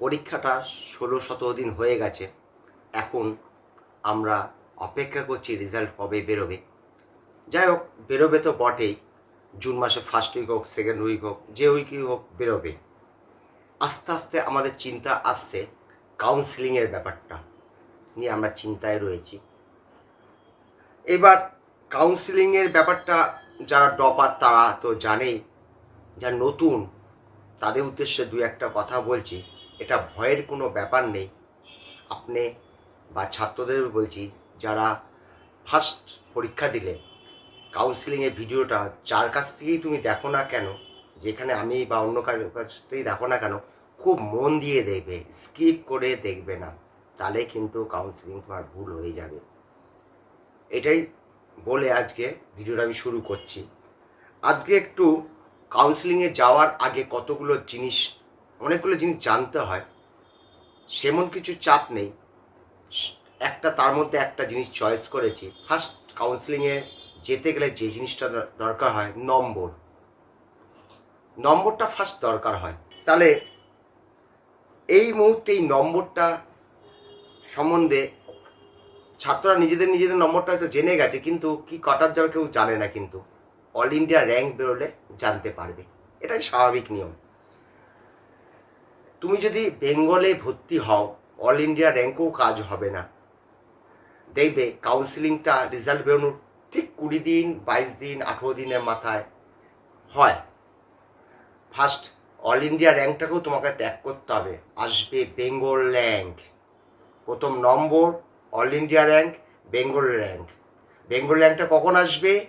পরীক্ষাটা ষোলো সতেরো দিন হয়ে গেছে। এখন আমরা অপেক্ষা করছি রেজাল্ট কবে বেরোবে। যাই হোক, বেরোবে তো বটেই। জুন মাসে ফার্স্ট উইক হোক সেকেন্ড উইক হোক, যে উইকই হোক বেরোবে আস্তে আস্তে আমাদের চিন্তা আসছে কাউন্সিলিংয়ের ব্যাপারটা নিয়ে আমরা চিন্তায় রয়েছি। এবার কাউন্সিলিংয়ের ব্যাপারটা যারা ডপার তারা তো জানেই যা নতুন, তাদের উদ্দেশ্যে দু একটা কথা বলছি। এটা ভয়ের কোনো ব্যাপার নেই। আপনি বা ছাত্রদের বলছি, যারা ফার্স্ট পরীক্ষা দিলে কাউন্সিলিংয়ের ভিডিওটা যার কাছ থেকেই তুমি দেখো না কেন, যেখানে আমি বা অন্য কারোর কাছ থেকেই দেখো না কেন, খুব মন দিয়ে দেখবে স্কিপ করে দেখবে না। তাহলে কিন্তু কাউন্সিলিং তোমার ভুল হয়ে যাবে। এটাই বলে আজকে ভিডিওটা আমি শুরু করছি। আজকে একটু কাউন্সিলিংয়ে যাওয়ার আগে কতগুলো জিনিস অনেকগুলো জিনিস জানতে হয়। সেমন কিছু চাপ নেই। একটা তার মধ্যে একটা জিনিস চয়েস করেছি। ফার্স্ট কাউন্সিলিংয়ে যেতে গেলে যে জিনিসটা দরকার হয় নম্বর। নম্বরটা ফার্স্ট দরকার হয়। তাহলে এই মুহূর্তে এই নম্বরটা সম্বন্ধে ছাত্ররা নিজেদের নিজেদের নম্বরটা হয়তো জেনে গেছে, কিন্তু কি কটার যাবে কেউ জানে না কিন্তু। অল ইন্ডিয়া র্যাঙ্ক বেরোলে জানতে পারবে। এটাই স্বাভাবিক নিয়ম। তুমি যদি বেঙ্গলে ভর্তি হও অল ইন্ডিয়া র্যাঙ্কও কাজ হবে না। দেখবে কাউন্সিলিংটা রেজাল্ট বেরোনোর ঠিক কুড়ি দিন, বাইশ দিন, আঠেরো দিনের মাথায় হয়। ফার্স্ট অল ইন্ডিয়া র্যাঙ্কটাকেও তোমাকে ত্যাগ করতে হবে। আসবে বেঙ্গল র্যাঙ্ক। প্রথম number all India rank, Bengal rank. Bengal র্যাঙ্কটা কখন আসবে?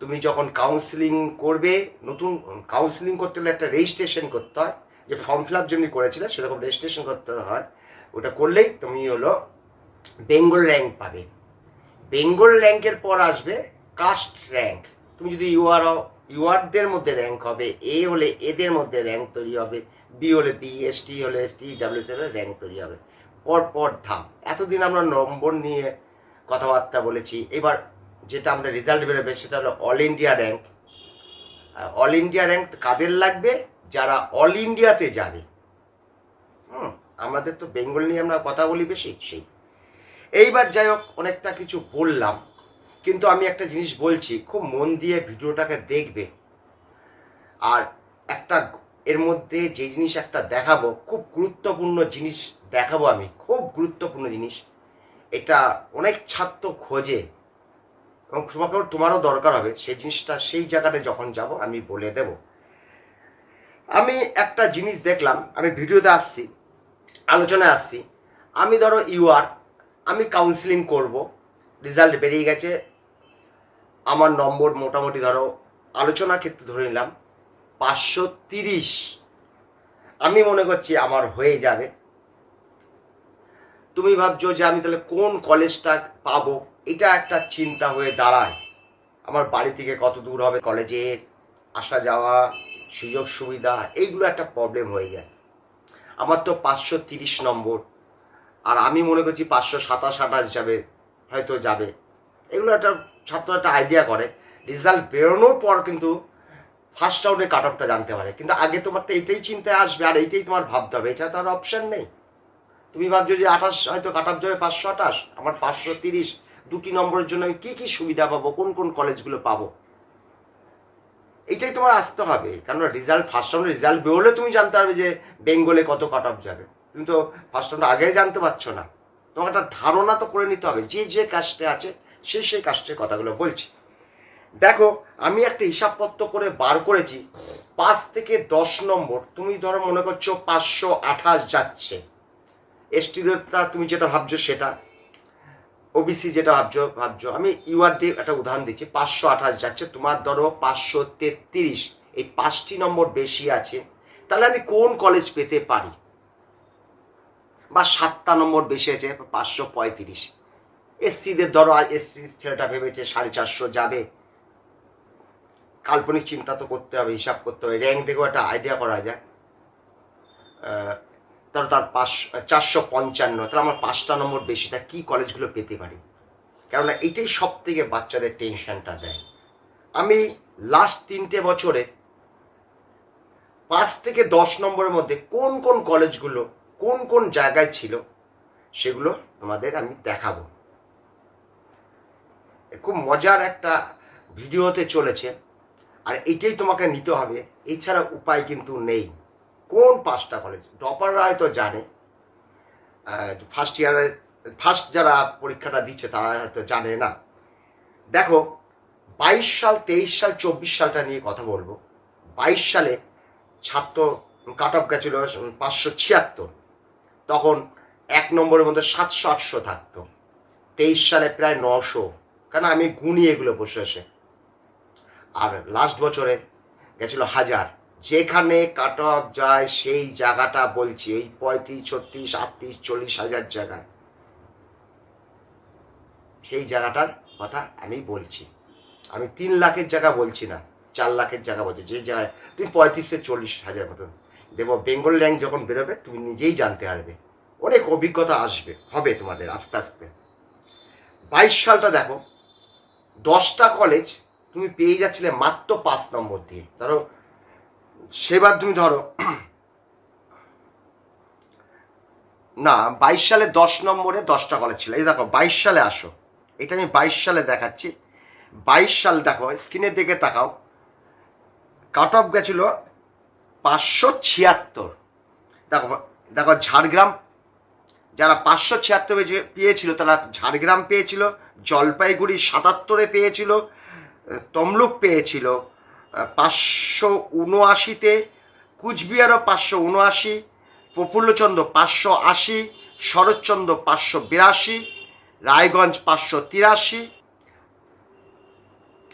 তুমি যখন কাউন্সিলিং করবে, নতুন কাউন্সিলিং করতে হলে একটা রেজিস্ট্রেশন করতে হয়। যে ফর্ম ফিল আপ যেমনি করেছিলে, সেরকম রেজিস্ট্রেশন করতে হয়। ওটা করলেই তুমি হলো বেঙ্গল র্যাঙ্ক পাবে। বেঙ্গল র্যাঙ্কের পর আসবে কাস্ট র্যাঙ্ক তুমি যদি ইউআর ইউআরদের মধ্যে র্যাঙ্ক হবে এ হলে এদের মধ্যে র্যাঙ্ক তৈরি হবে বি হলে বি এস টি হলে এস টি ডাব্লিউসি হলে র্যাঙ্ক তৈরি হবে। পর পর ধাপ। এতদিন আমরা নম্বর নিয়ে কথাবার্তা বলেছি। এবার যেটা আমাদের রেজাল্ট বেরোবে, সেটা হলো all India rank all India rank কাদের লাগবে? যারা অল ইন্ডিয়াতে যাবে, হুম, আমাদের তো বেঙ্গল নিয়ে আমরা কথা বলি বেশি, সেই। এইবার যাই হোক, অনেকটা কিছু বললাম, কিন্তু আমি একটা জিনিস বলছি, খুব মন দিয়ে ভিডিওটাকে দেখবে। আর একটা এর মধ্যে যে জিনিস একটা দেখাবো, খুব গুরুত্বপূর্ণ জিনিস দেখাবো আমি, খুব গুরুত্বপূর্ণ জিনিস। এটা অনেক ছাত্র খোঁজে, এবং তোমাকেও, তোমারও দরকার হবে সেই জিনিসটা সেই জায়গাটা যখন যাব, আমি বলে দেব। আমি একটা জিনিস দেখলাম, আমি ভিডিওতে আসছি, আলোচনায় আসছি। আমি ধরো ইউআর আমি কাউন্সিলিং করব রেজাল্ট বেরিয়ে গেছে, আমার নম্বর মোটামুটি ধরো আলোচনা ক্ষেত্রে ধরে নিলাম, পাঁচশো তিরিশ। আমি মনে করছি আমার হয়ে যাবে। তুমি ভাবছ যে আমি তাহলে কোন কলেজটা পাবো? এটা একটা চিন্তা হয়ে দাঁড়ায়। আমার বাড়ি থেকে কত দূর হবে? কলেজের আসা যাওয়া সুযোগ সুবিধা, এইগুলো একটা প্রবলেম হয়ে যায়। আমার তো পাঁচশো তিরিশ নম্বর, আর আমি মনে করছি পাঁচশো সাতাশ, আঠাশ যাবে, হয়তো যাবে। এগুলো একটা ছাত্র একটা আইডিয়া করে। রেজাল্ট বেরোনোর পর কিন্তু ফার্স্ট রাউন্ডে কাট অফটা জানতে পারে। কিন্তু আগে তোমার তো এইটাই চিন্তায় আসবে, আর এইটাই তোমার ভাবতে হবে। এছাড়া তার অপশান নেই। তুমি ভাবছ যে আঠাশ, হয়তো কাট অফ যাবে পাঁচশো আঠাশ, আমার পাঁচশো তিরিশ, দুটি নম্বরের জন্য আমি কী কী সুবিধা পাবো, কোন কোন কলেজগুলো পাবো? এইটাই তোমার আসতে হবে। কারণ রেজাল্ট ফার্স্ট রাউন্ডে রেজাল্ট বেরোলে তুমি জানতে পারবে যে বেঙ্গলে কত কাট অফ যাবে। তুমি তো ফার্স্ট রাউন্ডে আগে জানতে পারছ না। তোমাকে একটা ধারণা তো করে নিতে হবে, যে যে কাজটা আছে, সে সেই কাজটার কথাগুলো বলছি। দেখো, আমি একটা হিসাবপত্র করে বার করেছি, পাঁচ থেকে দশ নম্বর, তুমি ধরো মনে করছ পাঁচশো আঠাশ যাচ্ছে। এসটিদেরটা তুমি যেটা ভাবছ সেটা। ওবিসি যেটা ভাবছ ভাবছ। আমি ইউআর দিয়ে একটা উদাহরণ দিচ্ছি, পাঁচশো আঠাশ যাচ্ছে, তোমার ধরো পাঁচশো তেত্রিশ। এই পাঁচটি নম্বর বেশি আছে, তাহলে আমি কোন কলেজ পেতে পারি? বা সাতটা নম্বর বেশি আছে, পাঁচশো পঁয়ত্রিশ। এসসিদের ধরো এসসি ছেলেটা ভেবেছে সাড়ে চারশো যাবে। কাল্পনিক চিন্তা তো করতে হবে, হিসাব করতে হবে। র্যাঙ্ক দেখেও একটা আইডিয়া করা যায় ধরো তার পাঁচ, চারশো পঞ্চান্ন, তাহলে আমার পাঁচটা নম্বর বেশি, তা কী কলেজগুলো পেতে পারি? কেননা এটাই সব থেকে বাচ্চাদের টেনশনটা দেয়। আমি লাস্ট তিনটে বছরে পাঁচ থেকে দশ নম্বরের মধ্যে কোন কোন কলেজগুলো, কোন কোন জায়গায় ছিল, সেগুলো তোমাদের আমি দেখাবো। খুব মজার একটা ভিডিও হতে চলেছে, আর এটাই তোমাকে নিতে হবে। এছাড়া উপায় কিন্তু নেই। কোন পাঁচটা কলেজ টপাররা হয়তো জানে। ফার্স্ট ইয়ারে ফার্স্ট যারা পরীক্ষাটা দিচ্ছে তারা হয়তো জানে না। দেখো, বাইশ সাল, তেইশ সাল, চব্বিশ সালটা নিয়ে কথা বলব। বাইশ সালে ছাত্র কাট অফ গেছিল পাঁচশো ছিয়াত্তর। তখন এক নম্বরের মধ্যে সাতশো আটশো থাকতো। তেইশ সালে প্রায় নশো। কেন? আমি গুনি এগুলো বসে আসে আর লাস্ট বছরে গেছিল হাজার। যেখানে কাট অফ যায়, সেই জায়গাটা বলছি, এই পঁয়ত্রিশ, ছত্রিশ, আটত্রিশ, চল্লিশ হাজার জায়গায়। সেই জায়গাটার কথা আমি বলছি। আমি তিন লাখের জায়গা বলছি না, চার লাখের জায়গা বলছি। যে জায়গায় তুমি পঁয়ত্রিশ থেকে চল্লিশ হাজার মতন। দেব বেঙ্গল ল্যাং যখন বেরোবে, তুমি নিজেই জানতে পারবে। অনেক অভিজ্ঞতা আসবে, হবে তোমাদের আস্তে আস্তে। বাইশ সালটা দেখো, দশটা কলেজ তুমি পেয়ে যাচ্ছিলে মাত্র পাঁচ নম্বর দিয়ে। ধরো সেবার তুমি ধরো। না, বাইশ সালে দশ নম্বরে দশটা কলেজ ছিল। এই দেখো, বাইশ সালে আসো। এটা আমি বাইশ সালে দেখাচ্ছি। বাইশ সাল দেখো, স্ক্রিনের দিকে তাকাও। কাট অফ গেছিল পাঁচশো ছিয়াত্তর। দেখো দেখো ঝাড়গ্রাম, যারা পাঁচশো ছিয়াত্তর পেয়েছিল, তারা ঝাড়গ্রাম পেয়েছিল, জলপাইগুড়ি সাতাত্তরে পেয়েছিল, তমলুক পেয়েছিল। পাঁচশো উনআশিতে, কুচবিহারও পাঁচশো উনআশি, প্রফুল্লচন্দ্র পাঁচশো আশি, শরৎচন্দ্র পাঁচশো বিরাশি, রায়গঞ্জ পাঁচশো তিরাশি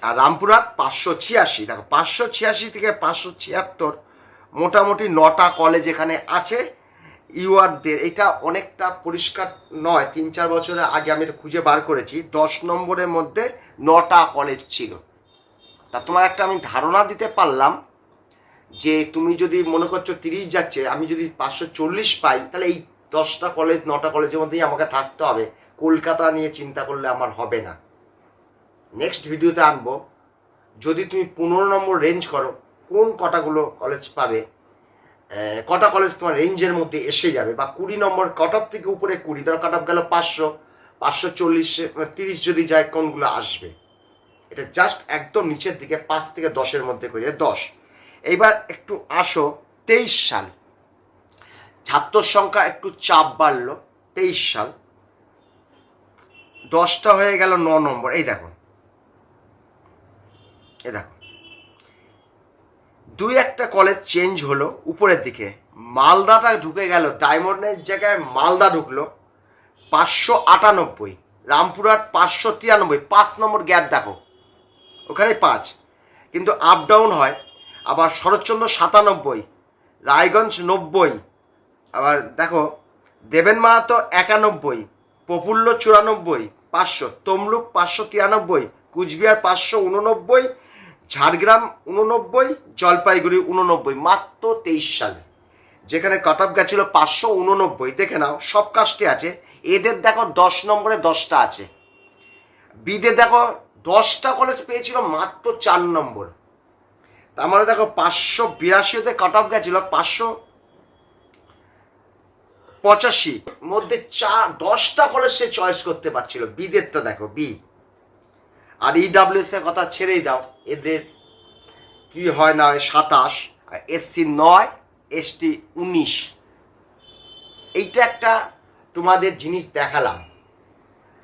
আর রামপুরহাট পাঁচশো ছিয়াশি। দেখো, পাঁচশো ছিয়াশি থেকে পাঁচশো ছিয়াত্তর মোটামুটি নটা কলেজ এখানে আছে। ইউআরদের এটা অনেকটা পরিষ্কার নয়, তিন চার বছরের আগে আমি এটা খুঁজে বার করেছি। দশ নম্বরের মধ্যে নটা কলেজ ছিল। তা তোমার একটা আমি ধারণা দিতে পারলাম যে তুমি যদি মনে করছ তিরিশ যাচ্ছে, আমি যদি পাঁচশো চল্লিশ পাই, তাহলে এই দশটা কলেজ নটা কলেজের মধ্যেই আমাকে থাকতে হবে। কলকাতা নিয়ে চিন্তা করলে আমার হবে না। নেক্সট ভিডিওতে আনব। যদি তুমি পনেরো নম্বর রেঞ্জ করো, কোন কটাগুলো কলেজ পাবে কটা কলেজ তোমার রেঞ্জের মধ্যে এসে যাবে, বা কুড়ি নম্বর কট অফ থেকে উপরে কুড়ি, ধরো কট অফ গেল পাঁচশো পাঁচশো চল্লিশে তিরিশ যদি যায়, কোনগুলো আসবে? এটা জাস্ট একদম নিচের দিকে, পাঁচ থেকে দশের মধ্যে করে। দশ। এইবার একটু আসো, তেইশ সাল। ছাত্র সংখ্যা একটু চাপ বাড়লো, তেইশ সাল। দশটা হয়ে গেল ন নম্বর। এই দেখো। এই দেখো। দুই একটা কলেজ চেঞ্জ হলো উপরের দিকে। মালদাটা ঢুকে গেল ডায়মন্ডের জায়গায় মালদা ঢুকলো, পাঁচশো আটানব্বই। রামপুরহাট পাঁচশো তিরানব্বই। পাঁচ নম্বর গ্যাপ দেখো। ওখানে পাঁচ। কিন্তু আপ ডাউন হয়, আবার শরৎচন্দ্র সাতানব্বই, রায়গঞ্জ নব্বই, আবার দেখো, দেবেন মাহাতো একানব্বই, প্রফুল্ল চুরানব্বই, পাঁচশো, তমলুক পাঁচশো তিরানব্বই, কুচবিহার পাঁচশো উননব্বই, ঝাড়গ্রাম উননব্বই, জলপাইগুড়ি উননব্বই, মাত্র তেইশ সালে। যেখানে কাট অফ গেছিল পাঁচশো উননব্বই। দেখে নাও, সব কাস্টে আছে। এদের দেখো দশ নম্বরে দশটা আছে। বিদে দেখো দশটা কলেজ পেয়েছিল মাত্র চার নম্বর। তার মানে দেখো পাঁচশো বিরাশিতে কাট অফ গেছিল, পাঁচশো পঁচাশি। মধ্যে চার, দশটা কলেজ সে চয়েস করতে পারছিল। বিদেরটা দেখো বি আর ইডাব্লিউএস এর কথা ছেড়েই দাও, এদের কি হয় না, সাতাশ। আর এসসি নয় এসটি উনিশ। এইটা একটা তোমাদের জিনিস দেখালাম।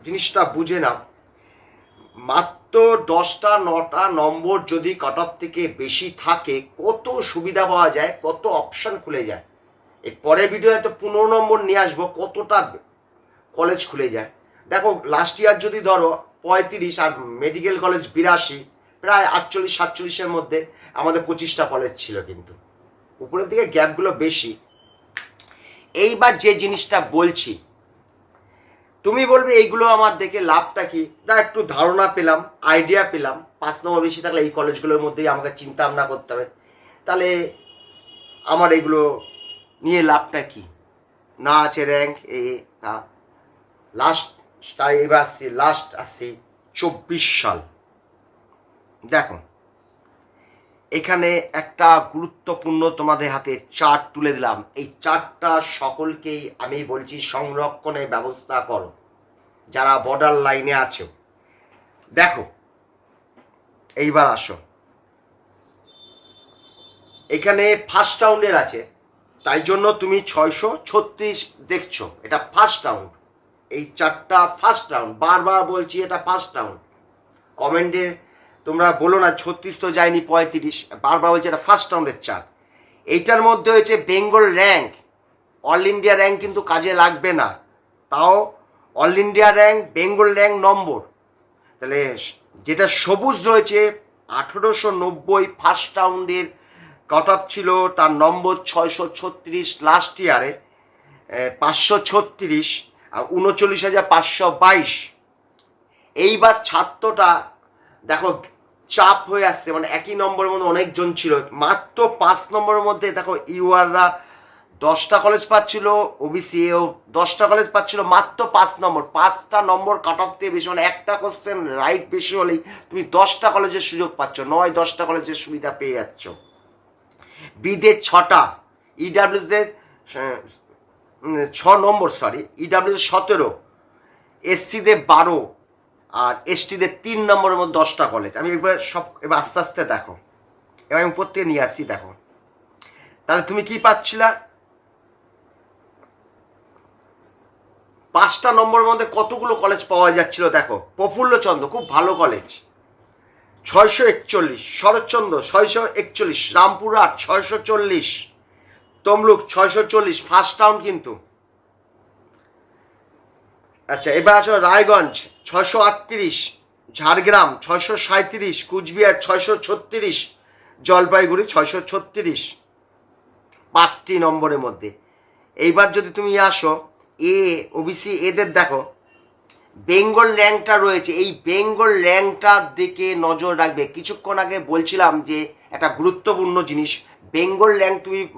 জিনিসটা বুঝে নাও। মাত্র দশটা, নটা নম্বর যদি কাট অফ থেকে বেশি থাকে, কত সুবিধা পাওয়া যায়, কত অপশন খুলে যায়। এর পরের ভিডিও তো পনেরো নম্বর নিয়ে আসব, কতটা কলেজ খুলে যায়। দেখো লাস্ট ইয়ার যদি ধরো, পঁয়ত্রিশ আর মেডিকেল কলেজ বিরাশি, প্রায় আটচল্লিশ সাতচল্লিশের মধ্যে আমাদের পঁচিশটা কলেজ ছিল কিন্তু। উপরের দিকে গ্যাপগুলো বেশি। এইবার যে জিনিসটা বলছি তুমি বলবে এইগুলো আমার দেখে লাভটা কি? তা একটু ধারণা পেলাম আইডিয়া পেলাম। পাঁচ নম্বর বেশি থাকলে এই কলেজগুলোর মধ্যেই আমাকে চিন্তা ভাবনা করতে হবে। তাহলে আমার এগুলো নিয়ে লাভটা কি? না আছে র্যাঙ্ক এ তা লাস্ট তাই এবার আসছি লাস্ট আসছি, চব্বিশ সাল। দেখো এখানে একটা গুরুত্বপূর্ণ তোমাদের হাতে চার্ট তুলে দিলাম। এই চার্টটা সকলকেই আমি বলছি সংরক্ষণের ব্যবস্থা করো, যারা বর্ডার লাইনে আছো। দেখো, এইবার আসো। এখানে ফার্স্ট রাউন্ডের আছে, তাই জন্য তুমি ছয়শো ছত্রিশ দেখছ, এটা ফার্স্ট রাউন্ড এই চারটা ফার্স্ট রাউন্ড বারবার বলছি এটা ফার্স্ট রাউন্ড কমেন্টে তোমরা বলো না, ছত্রিশ তো যায়নি, পঁয়ত্রিশ। বারবার বলছে এটা ফার্স্ট রাউন্ডের চার এইটার মধ্যে হয়েছে Bengal rank all India rank কিন্তু কাজে লাগবে না। তাও all India rank Bengal rank number. তাহলে যেটা সবুজ রয়েছে, আঠেরোশো নব্বই ফার্স্ট রাউন্ডের কট অফ ছিল, তার নম্বর ছয়শো ছত্রিশ লাস্ট ইয়ারে পাঁচশো ছত্রিশ আর উনচল্লিশ হাজার পাঁচশো বাইশ। এইবার ছাত্রটা, দেখো চাপ হয়ে আসছে মানে একই নম্বরের মধ্যে অনেকজন ছিল। মাত্র পাঁচ নম্বরের মধ্যে, দেখো, ইউআররা দশটা কলেজ পাচ্ছিল ওবিসি এও দশটা কলেজ পাচ্ছিল, মাত্র পাঁচ নম্বর। পাঁচটা নম্বর কাট অফ দিয়ে বেশি মানে একটা কোশ্চেন রাইট বেশি হলেই তুমি দশটা কলেজের সুযোগ পাচ্ছ, নয় দশটা কলেজের সুবিধা পেয়ে যাচ্ছ। বিদের ছটা ইডাব্লিউতে ছ নম্বর সরি ইডাব্লিউ সতেরো এসসিদের বারো আর এসটিদের তিন নম্বরের মধ্যে দশটা কলেজ আমি একবার সব, এবার আস্তে আস্তে দেখো। এবার আমি থেকে নিয়ে আসছি দেখো। তাহলে তুমি কি পাচ্ছিলা? পাঁচটা নম্বরের মধ্যে কতগুলো কলেজ পাওয়া যাচ্ছিল দেখো। প্রফুল্লচন্দ্র, খুব ভালো কলেজ ছয়শো একচল্লিশ, শরৎচন্দ্র ছয়শো একচল্লিশ, রামপুরহাট ছয়শো চল্লিশ, তমলুক ছয়শো চল্লিশ ফার্স্ট রাউন্ড কিন্তু। আচ্ছা এবার আছো রায়গঞ্জ, ছয়শো আটত্রিশ, ঝাড়গ্রাম, ছয়শো সাঁত্রিশ কুচবিহার, ছয়শো ছত্রিশ, জলপাইগুড়ি, ছয়শো ছত্রিশ। পাঁচটি নম্বরের মধ্যে। এইবার যদি তুমি আসো, এ, ওবিসি, এদের দেখো। বেঙ্গল র্যাঙ্কটা রয়েছে। এই বেঙ্গল র্যাঙ্কটার দিকে নজর রাখবে। কিছুক্ষণ আগে বলছিলাম যে, একটা গুরুত্বপূর্ণ জিনিস। বেঙ্গল র্যাঙ্ক তুমি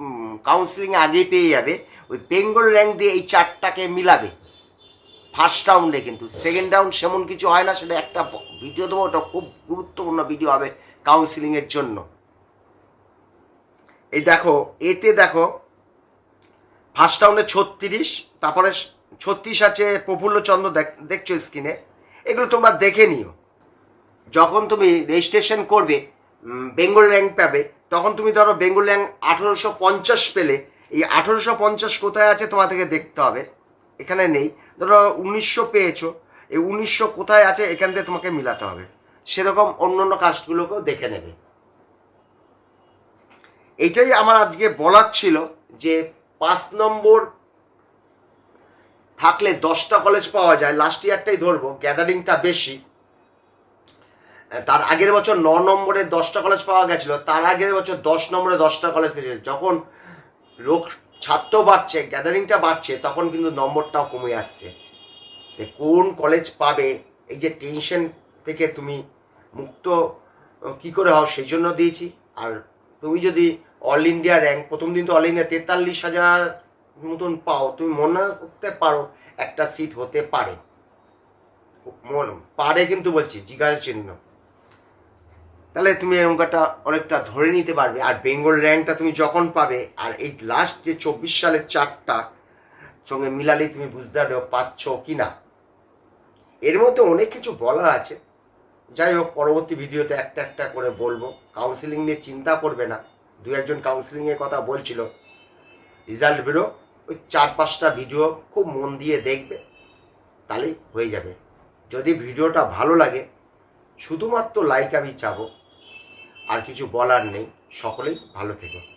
কাউন্সিলিংয়ে আগেই পেয়ে যাবে। ওই বেঙ্গল র্যাঙ্ক দিয়ে এই চারটাকে মিলাবে। ফার্স্ট রাউন্ডে কিন্তু। সেকেন্ড রাউন্ড সেমন কিছু হয় না, সেটা একটা ভিডিও দেবো, ওটা খুব গুরুত্বপূর্ণ ভিডিও হবে কাউন্সিলিংয়ের জন্য। এই দেখো, এতে দেখো ফার্স্ট রাউন্ডে ছত্রিশ, তারপরে ছত্রিশ আছে প্রফুল্লচন্দ্র দেখছ স্ক্রিনে এগুলো তোমরা দেখে নিও। যখন তুমি রেজিস্ট্রেশন করবে বেঙ্গল র্যাঙ্ক পাবে, তখন তুমি ধরো বেঙ্গল র্যাঙ্ক আঠেরোশো পঞ্চাশ পেলে, এই আঠেরোশো পঞ্চাশ কোথায় আছে তোমাদেরকে দেখতে হবে। এখানে নেই। ধরো উনিশশো পেয়েছ, এই উনিশশো কোথায় আছে এখান থেকে তোমাকে মিলাতে হবে। সেরকম অন্য অন্য কাস্টগুলোকেও দেখে নেবে। এইটাই আমার আজকে বলার ছিল যে পাঁচ নম্বর থাকলে দশটা কলেজ পাওয়া যায়। লাস্ট ইয়ারটাই ধরবো গ্যাদারিংটা বেশি। তার আগের বছর ন নম্বরে দশটা কলেজ পাওয়া গেছিল, তার আগের বছর দশ নম্বরে দশটা কলেজ পেয়েছে যখন লোক ছাত্র বাড়ছে গ্যাদারিংটা বাড়ছে, তখন কিন্তু নম্বরটাও কমে আসছে। যে কোন কলেজ পাবে, এই যে টেনশন থেকে তুমি মুক্ত কি করে হও সেই জন্য দিয়েছি। আর তুমি যদি অল ইন্ডিয়া র্যাঙ্ক প্রথম দিন তো অল ইন্ডিয়া তেতাল্লিশ হাজার মতন পাও, তুমি মনে করতে পারো একটা সিট হতে পারে। মন, পারে কিন্তু বলছি জিজ্ঞাসা চিহ্ন। তাহলে তুমি এরকম একটা অনেকটা ধরে নিতে পারবে। আর বেঙ্গল র্যাঙ্কটা তুমি যখন পাবে, আর এই লাস্ট যে চব্বিশ সালের চারটা, সঙ্গে মিলালে তুমি বুঝতে পারবে পাচ্ছ কি না এর মধ্যে অনেক কিছু বলার আছে। যাই হোক, পরবর্তী ভিডিওতে একটা একটা করে বলব। কাউন্সিলিং নিয়ে চিন্তা করবে না। দু একজন কাউন্সিলিংয়ের কথা বলছিল। রেজাল্ট বেরো, ওই চার পাঁচটা ভিডিও খুব মন দিয়ে দেখবে, তাহলেই হয়ে যাবে। যদি ভিডিওটা ভালো লাগে, শুধুমাত্র লাইক আমি চাবো। আর কিছু বলার নেই। সকলেই ভালো থেকো।